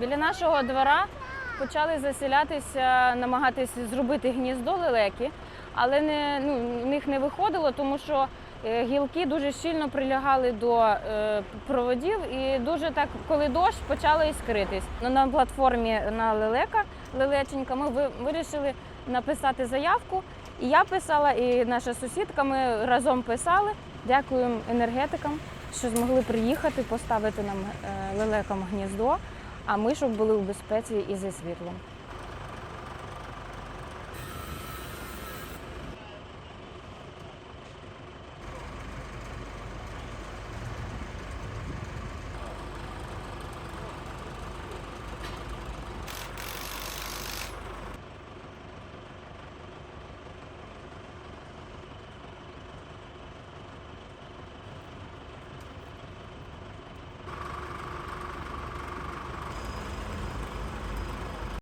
Біля нашого двора почали заселятися, намагатися зробити гніздо лелеки, але не, ну, в них не виходило, тому що е, гілки дуже щільно прилягали до е, проводів і дуже так, коли дощ, почало іскритись. Ну, На платформі на лелека, лелеченька, ми вирішили написати заявку. І я писала, і наша сусідка. Ми разом писали. Дякуємо енергетикам, що змогли приїхати, поставити нам е, лелекам гніздо. А ми щоб були у безпеці і зі світлом.